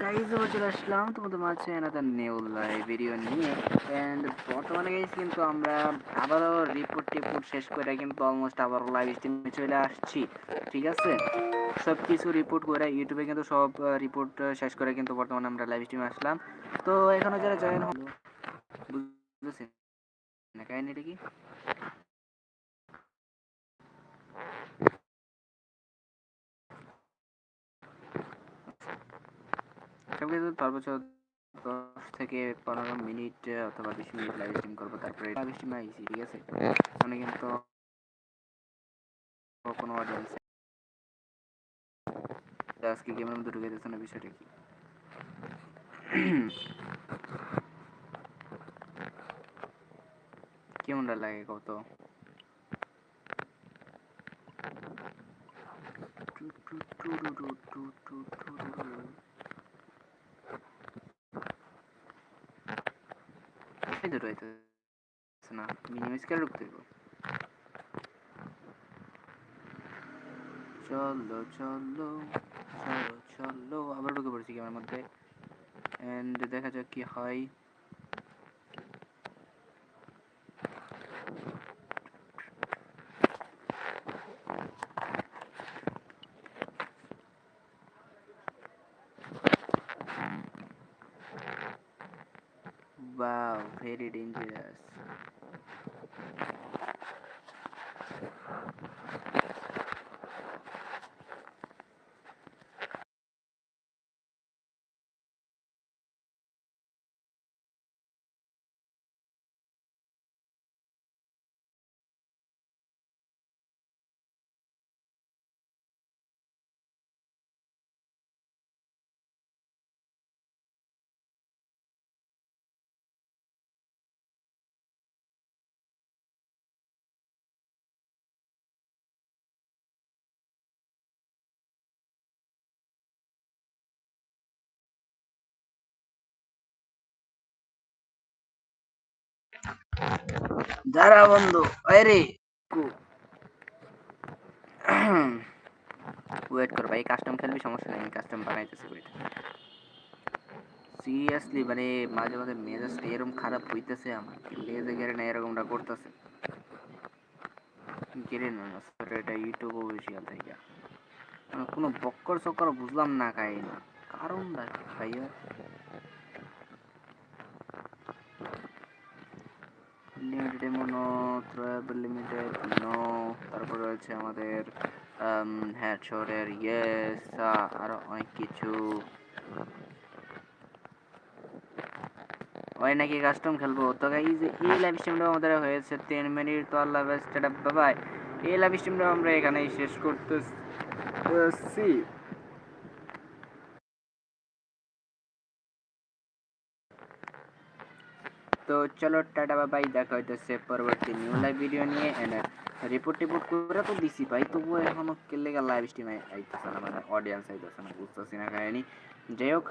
Guys চলে আসলাম তোমাদের মাঝে এনাদার নিউ লাইভ ভিডিও নিয়ে। অ্যান্ড বর্তমানে গাইজ কিন্তু আমরা আবারও রিপোর্ট টিপোর্ট শেষ করে কিন্তু অলমোস্ট আবারও লাইভ স্ট্রিমে চলে আসছি, ঠিক আছে? সব কিছু রিপোর্ট করে ইউটিউবে কিন্তু সব রিপোর্ট শেষ করে কিন্তু বর্তমানে আমরা লাইভ স্ট্রিমে আসলাম। তো এখনও যারা জয়েন হলো, বুঝতেছেন না কাহিনিটা কি? সবকিছু সর্বোচ্চ দশ থেকে পনেরো মিনিট অথবা বিশ মিনিট লাইভ স্ট্রিম করব তারপরে লাইভ স্ট্রিমে আইসি ঠিক আছে মানে কিন্তু কোনো অডিয়েন্স আজকে গেমের মধ্যে ঢুকে যাচ্ছে না বিষয়টা কি কেমনটা লাগে কত টু টু টু টু টু টু টু তো রয়েছে না মিনিমাম স্কেল ঢুকতে হইব চলো চলো চলো চলো, আবার ঢুকে পড়েছি গেমের মধ্যে। এন্ড দেখা যাক কি হয়। Wow, very dangerous. দাঁড়া বন্ধু আরে ওয়েট কর ভাই কাস্টম খেলবি, সমস্যা নেই কাস্টম বানাইতেছি ওয়েট সিরিয়াসলি মানে মাঝে মাঝে মেজাজটা এরকম খারাপ হইতেছে আমার লেজে গেড়ে না এরকমটা করতেছে। গেড়ে না এটা ইউটিউব অফিসিয়াল থেকে। মানে কোনো বক্কর চক্কর বুঝলাম না খাই না কারণটা কি, ভাইয়া? Limited mono travel limited no তারপর রয়েছে আমাদের হ্যাঁ ছোটের ইয়েস আরও অনেক কিছু। ওই নাকি কাস্টম খেলব। তো যে, এই লাইভ স্ট্রিমটা আমাদের হয়েছে তিন মিনিট তো আল্লাহ বেস্ট বাবাই এই লাইভ স্ট্রিমটা আমরা এখানেই শেষ করতেছি। তো চলো, টাটা বাবাই দেখা হইতেছে পরবর্তী নিউ লাইভ ভিডিও নিয়ে এন্ড রিপোর্ট টিপোর্ট করে তো দিছি ভাই, তবুও এখনও কেলে লাইভ স্ট্রিমে আইতেছে না মানে অডিয়েন্স আইতেছে না, বুঝতেছি না কাহিনি। যাই হোক